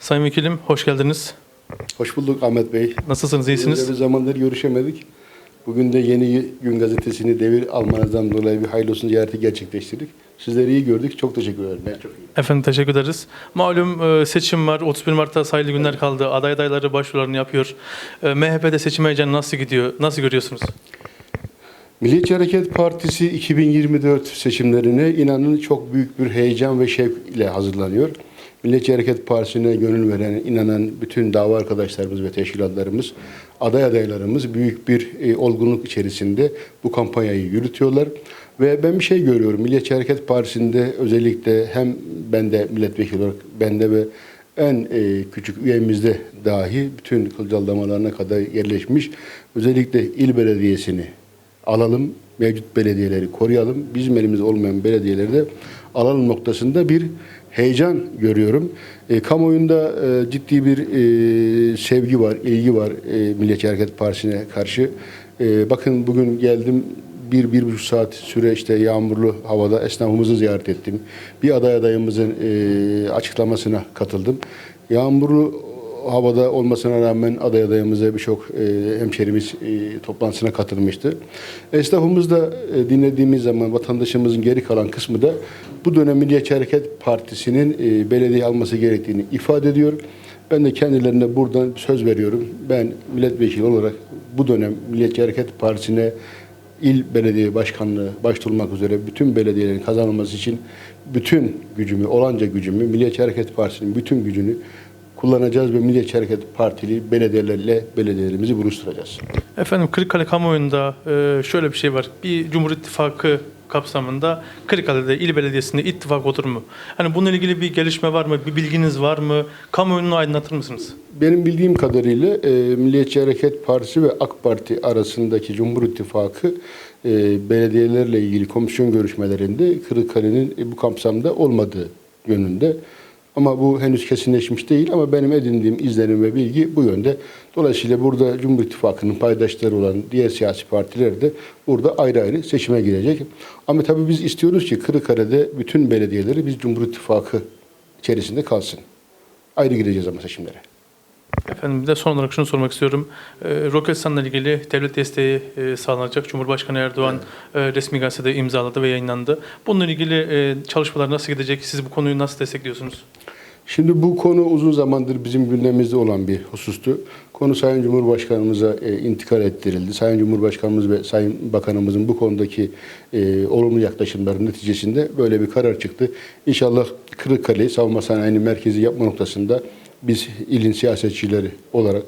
Sayın Vekilim hoş geldiniz. Hoş bulduk Ahmet Bey. Nasılsınız, iyisiniz? Uzun bir zamandır görüşemedik. Bugün de Yeni Gün Gazetesi'ni devir almanızdan dolayı bir hayırlı olsun ziyareti gerçekleştirdik. Sizleri iyi gördük. Çok teşekkür ederim. Ben çok iyiyim. Efendim teşekkür ederiz. Malum e, seçim var. 31 Mart'ta sayılı günler kaldı. Aday adayları başvurularını yapıyor. E, MHP'de seçim heyecanı nasıl gidiyor? Nasıl görüyorsunuz? Milliyetçi Hareket Partisi 2024 seçimlerine inanın çok büyük bir heyecan ve şevk ile hazırlanıyor. Milliyetçi Hareket Partisi'ne gönül veren, inanan bütün dava arkadaşlarımız ve teşkilatlarımız, aday adaylarımız büyük bir e, olgunluk içerisinde bu kampanyayı yürütüyorlar. Ve ben bir şey görüyorum. Milliyetçi Hareket Partisi'nde özellikle hem bende milletvekili olarak bende ve en e, küçük üyemizde dahi bütün kılcaldamalarına kadar yerleşmiş özellikle il belediyesini alalım, mevcut belediyeleri koruyalım, bizim elimizde olmayan belediyeleri de alalım noktasında bir heyecan görüyorum. E, kamuoyunda e, ciddi bir e, sevgi var, ilgi var e, Milliyetçi Hareket Partisi'ne karşı. E, bakın bugün geldim bir, bir buçuk saat süre işte yağmurlu havada esnafımızı ziyaret ettim. Bir aday adayımızın e, açıklamasına katıldım. Yağmurlu havada olmasına rağmen aday adayımıza birçok e, hemşerimiz e, toplantısına katılmıştı. Esnafımız da e, dinlediğimiz zaman vatandaşımızın geri kalan kısmı da bu dönem Milliyetçi Hareket Partisi'nin e, belediye alması gerektiğini ifade ediyor. Ben de kendilerine buradan söz veriyorum. Ben milletvekili olarak bu dönem Milliyetçi Hareket Partisi'ne il belediye başkanlığı başta olmak üzere bütün belediyelerin kazanılması için bütün gücümü, olanca gücümü, Milliyetçi Hareket Partisi'nin bütün gücünü kullanacağız ve Milliyetçi Hareket Partili belediyelerle belediyelerimizi buluşturacağız. Efendim Kırıkkale kamuoyunda e, şöyle bir şey var. Bir Cumhur İttifakı kapsamında Kırıkkale'de il belediyesinde ittifak olur mu? Hani bununla ilgili bir gelişme var mı? Bir bilginiz var mı? Kamuoyunu aydınlatır mısınız? Benim bildiğim kadarıyla e, Milliyetçi Hareket Partisi ve AK Parti arasındaki Cumhur İttifakı e, belediyelerle ilgili komisyon görüşmelerinde Kırıkkale'nin e, bu kapsamda olmadığı yönünde. Ama bu henüz kesinleşmiş değil ama benim edindiğim izlenim ve bilgi bu yönde. Dolayısıyla burada Cumhur İttifakı'nın paydaşları olan diğer siyasi partiler de burada ayrı ayrı seçime girecek. Ama tabii biz istiyoruz ki Kırıkkale'de bütün belediyeleri biz Cumhur İttifakı içerisinde kalsın. Ayrı gireceğiz ama seçimlere. Efendim bir de son olarak şunu sormak istiyorum. E, Roketsan'la ilgili devlet desteği e, sağlanacak. Cumhurbaşkanı Erdoğan e, resmi gazetede imzaladı ve yayınlandı. Bununla ilgili e, çalışmalar nasıl gidecek? Siz bu konuyu nasıl destekliyorsunuz? Şimdi bu konu uzun zamandır bizim gündemimizde olan bir husustu. Konu Sayın Cumhurbaşkanımıza e, intikal ettirildi. Sayın Cumhurbaşkanımız ve Sayın Bakanımızın bu konudaki e, olumlu yaklaşımları neticesinde böyle bir karar çıktı. İnşallah Kırıkkale Savunma Sanayi'nin merkezi yapma noktasında biz ilin siyasetçileri olarak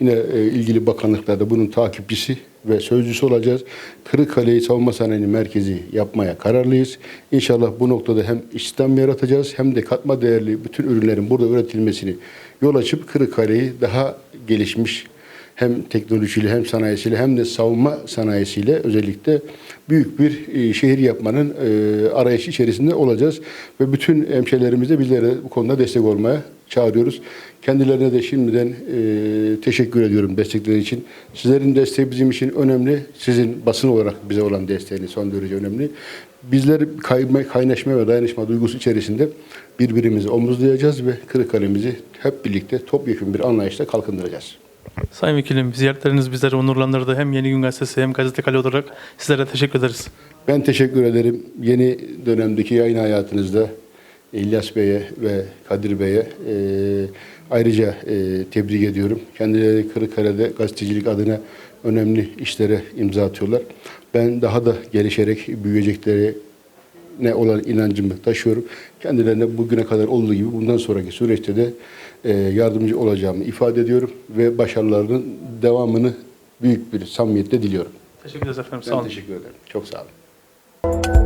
yine e, ilgili bakanlıklarda bunun takipçisi ve sözcüsü olacağız. Kırıkkale'yi savunma sanayinin merkezi yapmaya kararlıyız. İnşallah bu noktada hem istihdam yaratacağız hem de katma değerli bütün ürünlerin burada üretilmesini yol açıp Kırıkkale'yi daha gelişmiş hem teknolojiyle hem sanayisiyle hem de savunma sanayisiyle özellikle büyük bir e, şehir yapmanın e, arayışı içerisinde olacağız. Ve bütün hemşehrilerimiz de bizlere bu konuda destek olmaya çağırıyoruz. Kendilerine de şimdiden e, teşekkür ediyorum destekleri için. Sizlerin desteği bizim için önemli. Sizin basın olarak bize olan desteğiniz son derece önemli. Bizler kayma, kaynaşma ve dayanışma duygusu içerisinde birbirimizi omuzlayacağız ve Kırıkkale'mizi hep birlikte topyekun bir anlayışla kalkındıracağız. Sayın Vekilim ziyaretleriniz bizleri onurlandırdı. Hem Yeni Gün Gazetesi hem Gazete Kale olarak sizlere teşekkür ederiz. Ben teşekkür ederim. Yeni dönemdeki yayın hayatınızda İlyas Bey'e ve Kadir Bey'e e, ayrıca e, tebrik ediyorum. Kendileri Kırıkkale'de gazetecilik adına önemli işlere imza atıyorlar. Ben daha da gelişerek büyüyecekleri ne olan inancımı taşıyorum. Kendilerine bugüne kadar olduğu gibi bundan sonraki süreçte de e, yardımcı olacağımı ifade ediyorum ve başarılarının devamını büyük bir samimiyetle diliyorum. Teşekkür ederiz efendim. Sağ Ben olun. teşekkür ederim. Çok sağ olun.